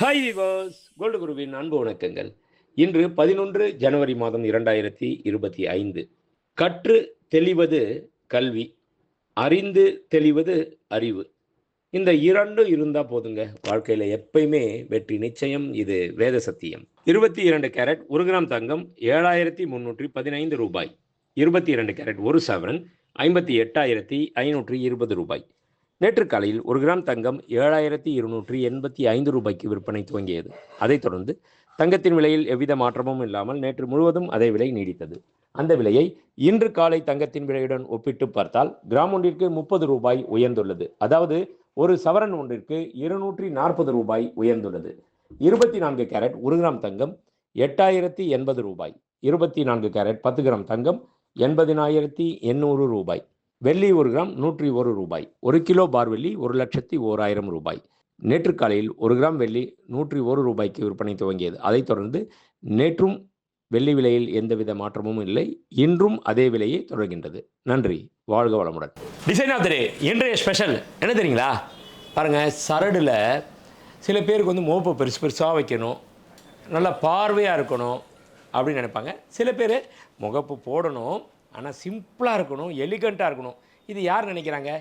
Hi விவாஸ் gold குருவின் அன்பு வணக்கங்கள். இன்று பதினொன்று ஜனவரி மாதம் இரண்டாயிரத்தி இருபத்தி ஐந்து. கற்று தெளிவது கல்வி அறிந்து தெளிவது அறிவு. இந்த இரண்டும் இருந்தால் போதுங்க வாழ்க்கையில் எப்பயுமே வெற்றி நிச்சயம் இது வேத சத்தியம். இருபத்தி இரண்டு கேரட் ஒரு கிராம் தங்கம் ஏழாயிரத்தி முன்னூற்றி பதினைந்து ரூபாய். இருபத்தி இரண்டு கேரட் ஒரு சவரன் ஐம்பத்தி எட்டாயிரத்தி ஐநூற்றி இருபது ரூபாய். நேற்று காலையில் ஒரு கிராம் தங்கம் ஏழாயிரத்தி இருநூற்றி எண்பத்தி ஐந்து ரூபாய்க்கு விற்பனை துவங்கியது. அதைத் தொடர்ந்து தங்கத்தின் விலையில் எவ்வித மாற்றமும் இல்லாமல் நேற்று முழுவதும் அதே விலை நீடித்தது. அந்த விலையை இன்று காலை தங்கத்தின் விலையுடன் ஒப்பிட்டு பார்த்தால் கிராம் ஒன்றிற்கு முப்பது ரூபாய் உயர்ந்துள்ளது. அதாவது ஒரு சவரன் ஒன்றிற்கு இருநூற்றி நாற்பது ரூபாய் உயர்ந்துள்ளது. இருபத்தி நான்கு கேரட் ஒரு கிராம் தங்கம் எட்டாயிரத்தி எண்பது ரூபாய். இருபத்தி நான்கு கேரட் பத்து கிராம் தங்கம் எண்பதினாயிரத்தி எண்ணூறு ரூபாய். வெள்ளி ஒரு கிராம் நூற்றி ஒரு ரூபாய். ஒரு கிலோ பார் வெள்ளி ஒரு லட்சத்தி ஓராயிரம் ரூபாய். நேற்று காலையில் ஒரு கிராம் வெள்ளி நூற்றி ஒரு ரூபாய்க்கு விற்பனை துவங்கியது. அதைத் தொடர்ந்து நேற்றும் வெள்ளி விலையில் எந்தவித மாற்றமும் இல்லை. இன்றும் அதே விலையே தொடர்கின்றது. நன்றி. வாழ்க வளமுடன். டிசைன் ஆஃப் இன்றைய ஸ்பெஷல். என்ன தெரியுங்களா? பாருங்கள் சரடில் சில பேருக்கு வந்து மோப்பு பெருசு பெருசாக வைக்கணும். நல்லா பார்வையாக இருக்கணும் அப்படின்னு நினைப்பாங்க. சில பேர் முகப்பு போடணும். ஆனால் சிம்பிளாக இருக்கணும் எலிகண்ட்டாக இருக்கணும். இது யார் நினைக்கிறாங்க?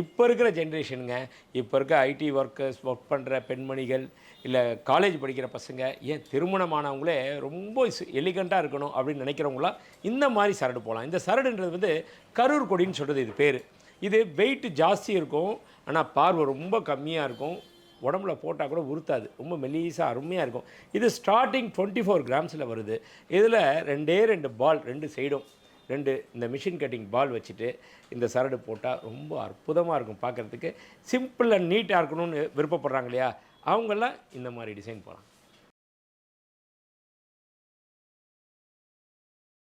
இப்போ இருக்கிற ஜென்ரேஷனுங்க. இப்போ இருக்க ஐடி ஒர்க்கர்ஸ் ஒர்க் பண்ணுற பெண்மணிகள் இல்லை காலேஜ் படிக்கிற பசங்க ஏன் திருமணமானவங்களே ரொம்ப எலிகண்ட்டாக இருக்கணும் அப்படின்னு நினைக்கிறவங்களாம் இந்த மாதிரி சரடு போகலாம் இந்த சரடுன்றது வந்து கரூர் கொடின்னு சொல்கிறது இது பேர். இது வெயிட் ஜாஸ்தி இருக்கும். ஆனால் பார்வை ரொம்ப கம்மியாக இருக்கும். உடம்புல போட்டால் கூட உறுத்தாது. ரொம்ப மெலீஸாக அருமையாக இருக்கும். இது ஸ்டார்டிங் டுவெண்ட்டி ஃபோர் கிராம்ஸில் வருது. இதில் ரெண்டே ரெண்டு பால் ரெண்டு சைடும் ரெண்டு இந்த மிஷின் கட்டிங் பால் வச்சுட்டு இந்த சரடு போட்டால் ரொம்ப அற்புதமாக இருக்கும் பார்க்குறதுக்கு. சிம்பிள் அண்ட் நீட்டாக இருக்கணும்னு விருப்பப்படுறாங்க இல்லையா? அவங்கெல்லாம் இந்த மாதிரி டிசைன் போகலாம்